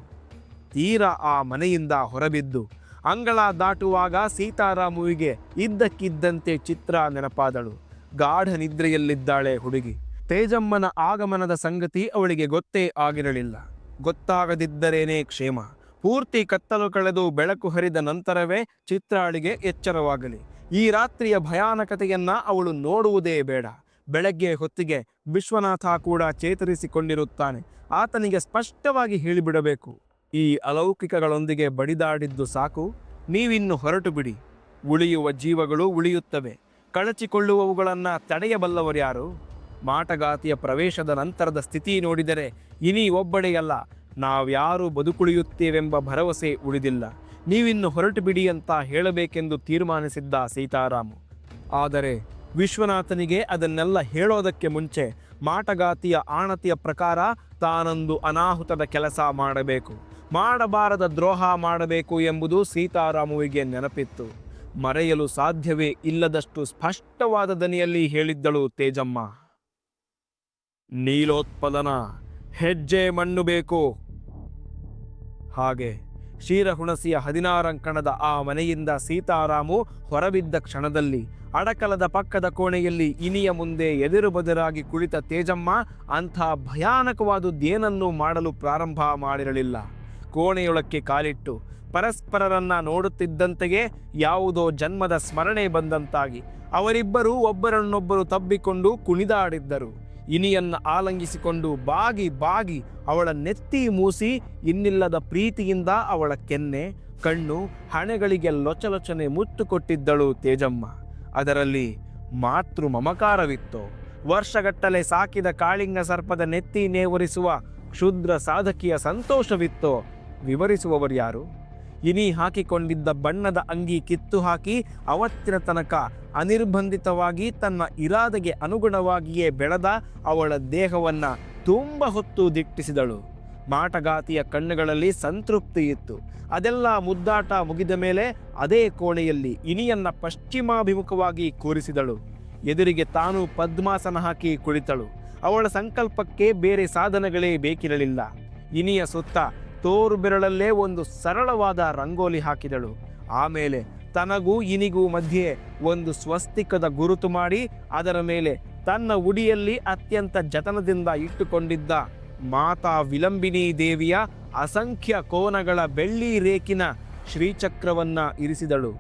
ತೀರ ಆ ಮನೆಯಿಂದ ಹೊರಬಿದ್ದು. ಅಂಗಳ ದಾಟುವಾಗ ಸೀತಾರಾಮುವಿಗೆ ಇದ್ದಕ್ಕಿದ್ದಂತೆ ಚಿತ್ರ ನೆನಪಾದಳು. ಗಾಢ ನಿದ್ರೆಯಲ್ಲಿದ್ದಾಳೆ ಹುಡುಗಿ. ತೇಜಮ್ಮನ ಆಗಮನದ ಸಂಗತಿ ಅವಳಿಗೆ ಗೊತ್ತೇ ಆಗಿರಲಿಲ್ಲ. ಗೊತ್ತಾಗದಿದ್ದರೇನೇ ಕ್ಷೇಮ. ಪೂರ್ತಿ ಕತ್ತಲು ಕಳೆದು ಬೆಳಕು ಹರಿದ ನಂತರವೇ ಚಿತ್ರಾಳಿಗೆ ಎಚ್ಚರವಾಗಲಿ. ಈ ರಾತ್ರಿಯ ಭಯಾನಕತೆಯನ್ನ ಅವಳು ನೋಡುವುದೇ ಬೇಡ. ಬೆಳಗ್ಗೆ ಹೊತ್ತಿಗೆ ವಿಶ್ವನಾಥ ಕೂಡ ಚೇತರಿಸಿಕೊಂಡಿರುತ್ತಾನೆ. ಆತನಿಗೆ ಸ್ಪಷ್ಟವಾಗಿ ಹೇಳಿಬಿಡಬೇಕು, ಈ ಅಲೌಕಿಕಗಳೊಂದಿಗೆ ಬಡಿದಾಡಿದ್ದು ಸಾಕು, ನೀವಿನ್ನು ಹೊರಟು ಬಿಡಿ ಉಳಿಯುವ ಜೀವಗಳು ಉಳಿಯುತ್ತವೆ. ಕಳಚಿಕೊಳ್ಳುವವುಗಳನ್ನು ತಡೆಯಬಲ್ಲವರ್ಯಾರು? ಮಾಟಗಾತಿಯ ಪ್ರವೇಶದ ನಂತರದ ಸ್ಥಿತಿ ನೋಡಿದರೆ ಇನಿ ಒಬ್ಬಡೆಯಲ್ಲ ನಾವ್ಯಾರು ಬದುಕುಳಿಯುತ್ತೇವೆಂಬ ಭರವಸೆ ಉಳಿದಿಲ್ಲ. ನೀವಿನ್ನು ಹೊರಟು ಬಿಡಿ ಅಂತ ಹೇಳಬೇಕೆಂದು ತೀರ್ಮಾನಿಸಿದ್ದ ಸೀತಾರಾಮು. ಆದರೆ ವಿಶ್ವನಾಥನಿಗೆ ಅದನ್ನೆಲ್ಲ ಹೇಳೋದಕ್ಕೆ ಮುಂಚೆ ಮಾಟಗಾತಿಯ ಆಣತಿಯ ಪ್ರಕಾರ ತಾನೊಂದು ಅನಾಹುತದ ಕೆಲಸ ಮಾಡಬೇಕು. ಮಾಡಬಾರದ ದ್ರೋಹ ಮಾಡಬೇಕು ಎಂಬುದು ಸೀತಾರಾಮುವಿಗೆ ನೆನಪಿತ್ತು. ಮರೆಯಲು ಸಾಧ್ಯವೇ ಇಲ್ಲದಷ್ಟು ಸ್ಪಷ್ಟವಾದ ದನಿಯಲ್ಲಿ ಹೇಳಿದ್ದಳು ತೇಜಮ್ಮ. ನೀಲೋತ್ಪಲನ, ಹೆಜ್ಜೆ ಮಣ್ಣು ಬೇಕು. ಹಾಗೆ ಕ್ಷೀರಹುಣಸಿಯ ಹದಿನಾರಂಕಣದ ಆ ಮನೆಯಿಂದ ಸೀತಾರಾಮು ಹೊರಬಿದ್ದ ಕ್ಷಣದಲ್ಲಿ ಅಡಕಲದ ಪಕ್ಕದ ಕೋಣೆಯಲ್ಲಿ ಇನಿಯ ಮುಂದೆ ಎದುರು ಬದುರಾಗಿ ಕುಳಿತ ತೇಜಮ್ಮ ಅಂಥ ಭಯಾನಕವಾದುದೇನನ್ನೂ ಮಾಡಲು ಪ್ರಾರಂಭ ಮಾಡಿರಲಿಲ್ಲ. ಕೋಣೆಯೊಳಕ್ಕೆ ಕಾಲಿಟ್ಟು ಪರಸ್ಪರರನ್ನ ನೋಡುತ್ತಿದ್ದಂತೆಯೇ ಯಾವುದೋ ಜನ್ಮದ ಸ್ಮರಣೆ ಬಂದಂತಾಗಿ ಅವರಿಬ್ಬರೂ ಒಬ್ಬರನ್ನೊಬ್ಬರು ತಬ್ಬಿಕೊಂಡು ಕುಣಿದಾಡಿದ್ದರು. ಇನಿಯನ್ನ ಆಲಂಗಿಸಿಕೊಂಡು ಬಾಗಿ ಬಾಗಿ ಅವಳ ನೆತ್ತಿ ಮೂಸಿ ಇನ್ನಿಲ್ಲದ ಪ್ರೀತಿಯಿಂದ ಅವಳ ಕೆನ್ನೆ, ಕಣ್ಣು, ಹಣೆಗಳಿಗೆ ಲೊಚಲೊಚನೆ ಮುತ್ತು ಕೊಟ್ಟಿದ್ದಳು ತೇಜಮ್ಮ. ಅದರಲ್ಲಿ ಮಾತೃ ಮಮಕಾರವಿತ್ತು. ವರ್ಷಗಟ್ಟಲೆ ಸಾಕಿದ ಕಾಳಿಂಗ ಸರ್ಪದ ನೆತ್ತಿ ನೇವರಿಸುವ ಕ್ಷುದ್ರ ಸಾಧಕಿಯ ಸಂತೋಷವಿತ್ತೋ, ವಿವರಿಸುವವರು ಯಾರು? ಇನಿ ಹಾಕಿಕೊಂಡಿದ್ದ ಬಣ್ಣದ ಅಂಗಿ ಕಿತ್ತು ಹಾಕಿ ಅವತ್ತಿನ ತನಕ ಅನಿರ್ಬಂಧಿತವಾಗಿ ತನ್ನ ಇರಾದೆಗೆ ಅನುಗುಣವಾಗಿಯೇ ಬೆಳೆದ ಅವಳ ದೇಹವನ್ನ ತುಂಬ ಹೊತ್ತು ದಿಟ್ಟಿಸಿದಳು. ಮಾಟಗಾತಿಯ ಕಣ್ಣುಗಳಲ್ಲಿ ಸಂತೃಪ್ತಿ ಇತ್ತು. ಅದೆಲ್ಲ ಮುದ್ದಾಟ ಮುಗಿದ ಮೇಲೆ ಅದೇ ಕೋಣೆಯಲ್ಲಿ ಇನಿಯನ್ನ ಪಶ್ಚಿಮಾಭಿಮುಖವಾಗಿ ಕೂರಿಸಿದಳು. ಎದುರಿಗೆ ತಾನು ಪದ್ಮಾಸನ ಹಾಕಿ ಕುಳಿತಳು. ಅವಳ ಸಂಕಲ್ಪಕ್ಕೆ ಬೇರೆ ಸಾಧನಗಳೇ ಬೇಕಿರಲಿಲ್ಲ. ಇನಿಯ ಸುತ್ತ ತೋರು ಬೆರಳಲ್ಲೇ ಒಂದು ಸರಳವಾದ ರಂಗೋಲಿ ಹಾಕಿದಳು. ಆಮೇಲೆ ತನಗೂ ಇನಿಗೂ ಮಧ್ಯೆ ಒಂದು ಸ್ವಸ್ತಿಕದ ಗುರುತು ಮಾಡಿ ಅದರ ಮೇಲೆ ತನ್ನ ಉಡಿಯಲ್ಲಿ ಅತ್ಯಂತ ಜತನದಿಂದ ಇಟ್ಟುಕೊಂಡಿದ್ದ ಮಾತಾ ವಿಲಂಬಿನಿ ದೇವಿಯ ಅಸಂಖ್ಯ ಕೋನಗಳ ಬೆಳ್ಳಿ ರೇಖಿನ ಶ್ರೀಚಕ್ರವನ್ನ ಇರಿಸಿದಳು.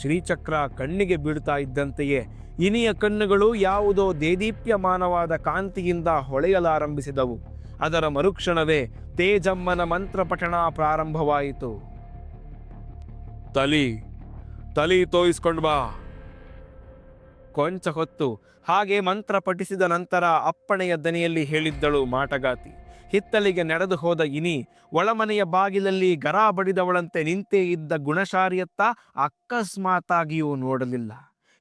ಶ್ರೀಚಕ್ರ ಕಣ್ಣಿಗೆ ಬೀಳ್ತಾ ಇದ್ದಂತೆಯೇ ಇನಿಯ ಕಣ್ಣುಗಳು ಯಾವುದೋ ದೇದೀಪ್ಯಮಾನವಾದ ಕಾಂತಿಯಿಂದ ಹೊಳೆಯಲಾರಂಭಿಸಿದವು. ಅದರ ಮರುಕ್ಷಣವೇ ತೇಜಮ್ಮನ ಮಂತ್ರ ಪಠಣ ಪ್ರಾರಂಭವಾಯಿತು. ತಲಿ ತಲಿ ತೋಯಿಸ್ಕೊಂಡು ಬಾ. ಕೊಂಚ ಹೊತ್ತು ಹಾಗೆ ಮಂತ್ರ ಪಠಿಸಿದ ನಂತರ ಅಪ್ಪಣೆಯ ದನಿಯಲ್ಲಿ ಹೇಳಿದ್ದಳು ಮಾಟಗಾತಿ. ಹಿತ್ತಲಿಗೆ ನಡೆದು ಹೋದ ಇನಿ ಒಳಮನೆಯ ಬಾಗಿಲಲ್ಲಿ ಗರ ಬಡಿದವಳಂತೆ ನಿಂತೇ ಇದ್ದ ಗುಣಶಾರಿಯತ್ತ ಅಕಸ್ಮಾತಾಗಿಯೂ ನೋಡಲಿಲ್ಲ.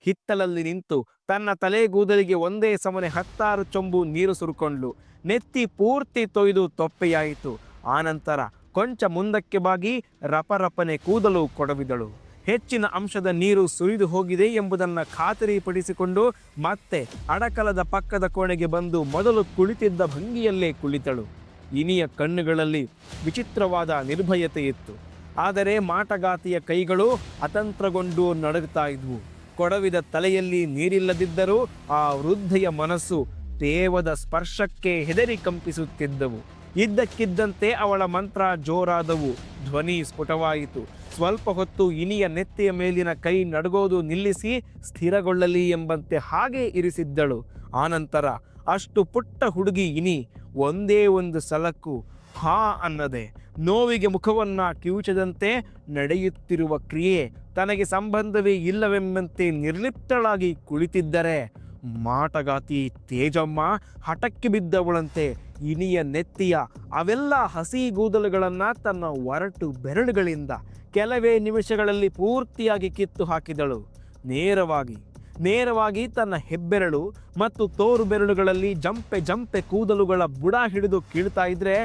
ಹಿತ್ತಲಲ್ಲಿ ನಿಂತು ತನ್ನ ತಲೆಗೂದಲಿಗೆ ಒಂದೇ ಸಮನೆ ಹತ್ತಾರು ಚೊಂಬು ನೀರು ಸುರುಕೊಂಡ್ಲು ನೆತ್ತಿ ಪೂರ್ತಿ ತೊಯ್ದು ತೊಪ್ಪೆಯಾಯಿತು. ಆನಂತರ ಕೊಂಚ ಮುಂದಕ್ಕೆ ಬಾಗಿ ರಪರಪನೆ ಕೂದಲು ಕೊಡವಿದಳು. ಹೆಚ್ಚಿನ ಅಂಶದ ನೀರು ಸುರಿದು ಹೋಗಿದೆ ಎಂಬುದನ್ನು ಖಾತರಿಪಡಿಸಿಕೊಂಡು ಮತ್ತೆ ಅಡಕಲದ ಪಕ್ಕದ ಕೋಣೆಗೆ ಬಂದು ಮೊದಲು ಕುಳಿತಿದ್ದ ಭಂಗಿಯಲ್ಲೇ ಕುಳಿತಳು. ಇನಿಯ ಕಣ್ಣುಗಳಲ್ಲಿ ವಿಚಿತ್ರವಾದ ನಿರ್ಭಯತೆ ಇತ್ತು. ಆದರೆ ಮಾಟಗಾತಿಯ ಕೈಗಳು ಅತಂತ್ರಗೊಂಡು ನಡುಗ್ತಾ ಇದ್ವು. ಕೊಡವಿದ ತಲೆಯಲ್ಲಿ ನೀರಿಲ್ಲದಿದ್ದರೂ ಆ ವೃದ್ಧೆಯ ಮನಸ್ಸು ತೇವದ ಸ್ಪರ್ಶಕ್ಕೆ ಹೆದರಿ ಕಂಪಿಸುತ್ತಿದ್ದವು. ಇದ್ದಕ್ಕಿದ್ದಂತೆ ಅವಳ ಮಂತ್ರ ಜೋರಾದವು. ಧ್ವನಿ ಸ್ಫುಟವಾಯಿತು. ಸ್ವಲ್ಪ ಹೊತ್ತು ಇನಿಯ ನೆತ್ತಿಯ ಮೇಲಿನ ಕೈ ನಡಗೋದು ನಿಲ್ಲಿಸಿ ಸ್ಥಿರಗೊಳ್ಳಲಿ ಎಂಬಂತೆ ಹಾಗೆ ಇರಿಸಿದ್ದಳು. ಆನಂತರ, ಅಷ್ಟು ಪುಟ್ಟ ಹುಡುಗಿ ಇನಿ, ಒಂದೇ ಒಂದು ಸಲಕ್ಕೂ ಹಾ ಅನ್ನದೆ. ನೋವಿಗೆ ಮುಖವನ್ನು ಕಿವುಚದಂತೆ ನಡೆಯುತ್ತಿರುವ ಕ್ರಿಯೆ ತನಗೆ ಸಂಬಂಧವೇ ಇಲ್ಲವೆಂಬಂತೆ ನಿರ್ಲಿಪ್ತಳಾಗಿ ಕುಳಿತಿದ್ದರೆ ಮಾಟಗಾತಿ ತೇಜಮ್ಮ ಹಠಕ್ಕೆ ಬಿದ್ದವಳಂತೆ ಇನಿಯ ನೆತ್ತಿಯ ಅವೆಲ್ಲ ಹಸಿ ಗೂದಲುಗಳನ್ನು ತನ್ನ ಒರಟು ಬೆರಳುಗಳಿಂದ ಕೆಲವೇ ನಿಮಿಷಗಳಲ್ಲಿ ಪೂರ್ತಿಯಾಗಿ ಕಿತ್ತು ಹಾಕಿದಳು. ನೇರವಾಗಿ ನೇರವಾಗಿ ತನ್ನ ಹೆಬ್ಬೆರಳು ಮತ್ತು ತೋರು ಬೆರಳುಗಳಲ್ಲಿ ಜಂಪೆ ಜಂಪೆ ಕೂದಲುಗಳ ಬುಡ ಹಿಡಿದು ಕೀಳ್ತಾ ಇದ್ರೆ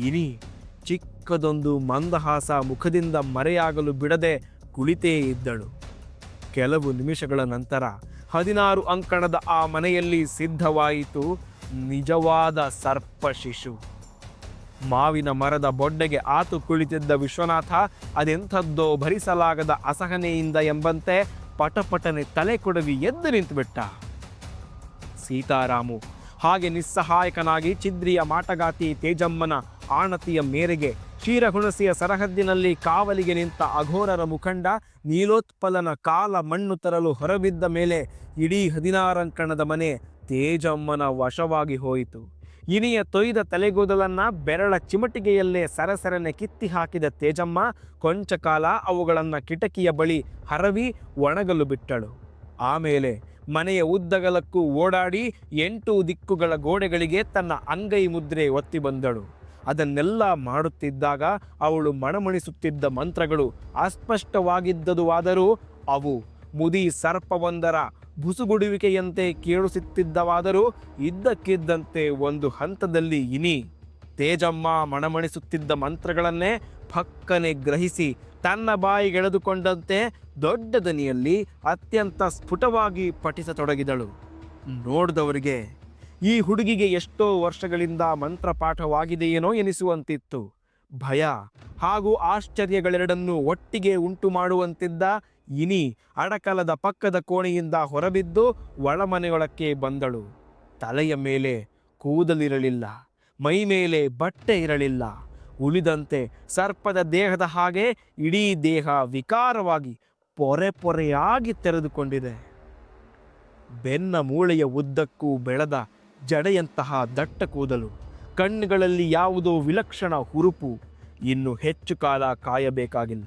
ಇನಿ ಚಿಕ್ಕದೊಂದು ಮಂದಹಾಸ ಮುಖದಿಂದ ಮರೆಯಾಗಲು ಬಿಡದೆ ಕುಳಿತೇ ಇದ್ದಳು. ಕೆಲವು ನಿಮಿಷಗಳ ನಂತರ ಹದಿನಾರು ಅಂಕಣದ ಆ ಮನೆಯಲ್ಲಿ ಸಿದ್ಧವಾಯಿತು ನಿಜವಾದ ಸರ್ಪ ಶಿಶು. ಮಾವಿನ ಮರದ ಬೊಡ್ಡೆಗೆ ಆತು ಕುಳಿತಿದ್ದ ವಿಶ್ವನಾಥ, ಅದೆಂಥದ್ದೋ ಭರಿಸಲಾಗದ ಅಸಹನೆಯಿಂದ ಎಂಬಂತೆ ಪಟಪಟನೆ ತಲೆ ಕೊಡವಿ ಎದ್ದು ನಿಂತುಬಿಟ್ಟ. ಸೀತಾರಾಮು, ಹಾಗೆ ನಿಸ್ಸಹಾಯಕನಾಗಿ ಚಿದ್ರಿಯ ಮಾಟಗಾತಿ ತೇಜಮ್ಮನ ಆಣತಿಯ ಮೇರೆಗೆ ಕ್ಷೀರಹುಣಸಿಯ ಸರಹದ್ದಿನಲ್ಲಿ ಕಾವಲಿಗೆ ನಿಂತ ಅಘೋರರ ಮುಖಂಡ ನೀಲೋತ್ಪಲನ ಕಾಲ ಮಣ್ಣು ತರಲು ಹೊರಬಿದ್ದ ಮೇಲೆ ಇಡೀ ಹದಿನಾರಂಕಣದ ಮನೆ ತೇಜಮ್ಮನ ವಶವಾಗಿ ಹೋಯಿತು. ಇನಿಯ ತೊಯ್ದ ತಲೆಗೂದಲನ್ನ ಬೆರಳ ಚಿಮಟಿಗೆಯಲ್ಲೇ ಸರಸರನೆ ಕಿತ್ತಿ ಹಾಕಿದ ತೇಜಮ್ಮ ಕೊಂಚ ಕಾಲ ಅವುಗಳನ್ನು ಕಿಟಕಿಯ ಬಳಿ ಹರವಿ ಒಣಗಲು ಬಿಟ್ಟಳು. ಆಮೇಲೆ ಮನೆಯ ಉದ್ದಗಲಕ್ಕೂ ಓಡಾಡಿ ಎಂಟು ದಿಕ್ಕುಗಳ ಗೋಡೆಗಳಿಗೆ ತನ್ನ ಅಂಗೈ ಮುದ್ರೆ ಒತ್ತಿ ಬಂದಳು. ಅದನ್ನೆಲ್ಲ ಮಾಡುತ್ತಿದ್ದಾಗ ಅವಳು ಮಣಮಣಿಸುತ್ತಿದ್ದ ಮಂತ್ರಗಳು ಅಸ್ಪಷ್ಟವಾಗಿದ್ದದುವಾದರೂ ಅವು ಮುದಿ ಸರ್ಪವೊಂದರ ಬುಸುಗುಡುವಿಕೆಯಂತೆ ಕೇಳಿಸುತ್ತಿದ್ದವಾದರೂ ಇದ್ದಕ್ಕಿದ್ದಂತೆ ಒಂದು ಹಂತದಲ್ಲಿ ಇನಿ. ತೇಜಮ್ಮ ಮಣಮಣಿಸುತ್ತಿದ್ದ ಮಂತ್ರಗಳನ್ನೇ ಪಕ್ಕನೆ ಗ್ರಹಿಸಿ ತನ್ನ ಬಾಯಿಗೆಳೆದುಕೊಂಡಂತೆ ದೊಡ್ಡ ದನಿಯಲ್ಲಿ ಅತ್ಯಂತ ಸ್ಫುಟವಾಗಿ ಪಠಿಸತೊಡಗಿದಳು. ನೋಡಿದವರಿಗೆ ಈ ಹುಡುಗಿಗೆ ಎಷ್ಟೋ ವರ್ಷಗಳಿಂದ ಮಂತ್ರಪಾಠವಾಗಿದೆಯೇನೋ ಎನಿಸುವಂತಿತ್ತು. ಭಯ ಹಾಗೂ ಆಶ್ಚರ್ಯಗಳೆರಡನ್ನೂ ಒಟ್ಟಿಗೆ ಉಂಟು ಮಾಡುವಂತಿದ್ದ ಇನಿ ಅಡಕಲದ ಪಕ್ಕದ ಕೋಣೆಯಿಂದ ಹೊರಬಿದ್ದು ಒಳಮನೆಯೊಳಕ್ಕೆ ಬಂದಳು. ತಲೆಯ ಮೇಲೆ ಕೂದಲಿರಲಿಲ್ಲ, ಮೈ ಮೇಲೆ ಬಟ್ಟೆ ಇರಲಿಲ್ಲ. ಉಳಿದಂತೆ ಸರ್ಪದ ದೇಹದ ಹಾಗೆ ಇಡೀ ದೇಹ ವಿಕಾರವಾಗಿ ಪೊರೆ ಪೊರೆಯಾಗಿ ತೆರೆದುಕೊಂಡಿದೆ. ಬೆನ್ನ ಮೂಳೆಯ ಉದ್ದಕ್ಕೂ ಬೆಳೆದ ಜಡೆಯಂತಹ ದಟ್ಟ ಕೂದಲು, ಕಣ್ಣುಗಳಲ್ಲಿ ಯಾವುದೋ ವಿಲಕ್ಷಣ ಹುರುಪು, ಇನ್ನು ಹೆಚ್ಚು ಕಾಲ ಕಾಯಬೇಕಾಗಿಲ್ಲ.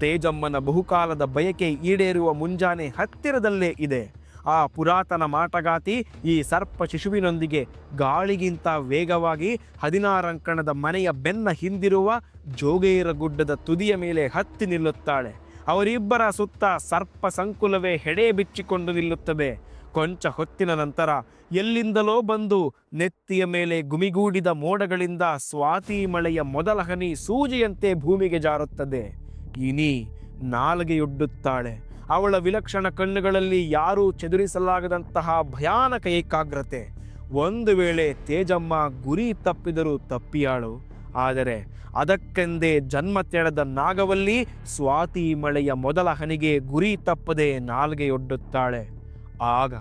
ತೇಜಮ್ಮನ ಬಹುಕಾಲದ ಬಯಕೆ ಈಡೇರುವ ಮುಂಜಾನೆ ಹತ್ತಿರದಲ್ಲೇ ಇದೆ. ಆ ಪುರಾತನ ಮಾಟಗಾತಿ ಈ ಸರ್ಪ ಶಿಶುವಿನೊಂದಿಗೆ ಗಾಳಿಗಿಂತ ವೇಗವಾಗಿ ಹದಿನಾರಂಕಣದ ಮನೆಯ ಬೆನ್ನ ಹಿಂದಿರುವ ಜೋಗೇರ ಗುಡ್ಡದ ತುದಿಯ ಮೇಲೆ ಹತ್ತಿ ನಿಲ್ಲುತ್ತಾಳೆ. ಅವರಿಬ್ಬರ ಸುತ್ತ ಸರ್ಪ ಸಂಕುಲವೇ ಹೆಡೆ ಬಿಚ್ಚಿಕೊಂಡು ನಿಲ್ಲುತ್ತದೆ ಕೊಂಚ ಹೊತ್ತಿನ ನಂತರ ಎಲ್ಲಿಂದಲೋ ಬಂದು ನೆತ್ತಿಯ ಮೇಲೆ ಗುಮಿಗೂಡಿದ ಮೋಡಗಳಿಂದ ಸ್ವಾತಿ ಮಳೆಯ ಮೊದಲ ಹನಿ ಸೂಜಿಯಂತೆ ಭೂಮಿಗೆ ಜಾರುತ್ತದೆ. ಇನಿ ನಾಲಿಗೆಯೊಡ್ಡುತ್ತಾಳೆ. ಅವಳ ವಿಲಕ್ಷಣ ಕಣ್ಣುಗಳಲ್ಲಿ ಯಾರೂ ಚದುರಿಸಲಾಗದಂತಹ ಭಯಾನಕ ಏಕಾಗ್ರತೆ. ಒಂದು ವೇಳೆ ತೇಜಮ್ಮ ಗುರಿ ತಪ್ಪಿದರೂ ತಪ್ಪಿಯಾಳು. ಆದರೆ ಅದಕ್ಕೆಂದೇ ಜನ್ಮ ತೆಳೆದ ನಾಗವಲ್ಲಿ ಸ್ವಾತಿ ಮಳೆಯ ಮೊದಲ ಹನಿಗೆ ಗುರಿ ತಪ್ಪದೆ ನಾಲ್ಗೆಯೊಡ್ಡುತ್ತಾಳೆ. ಆಗ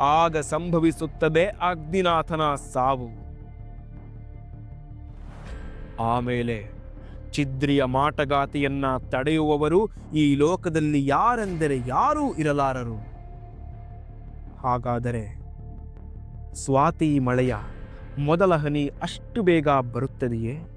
ಆಗ ಸಂಭವಿಸುತ್ತದೆ ಅಗ್ನಿನಾಥನ ಸಾವು. ಆಮೇಲೆ ಚಿದ್ರಿಯ ಮಾಟಗಾತಿಯನ್ನ ತಡೆಯುವವರು ಈ ಲೋಕದಲ್ಲಿ ಯಾರೆಂದರೆ ಯಾರೂ ಇರಲಾರರು. ಹಾಗಾದರೆ ಸ್ವಾತಿ ಮಳೆಯ ಮೊದಲ ಹನಿ ಅಷ್ಟು ಬೇಗ ಬರುತ್ತದೆಯೇ?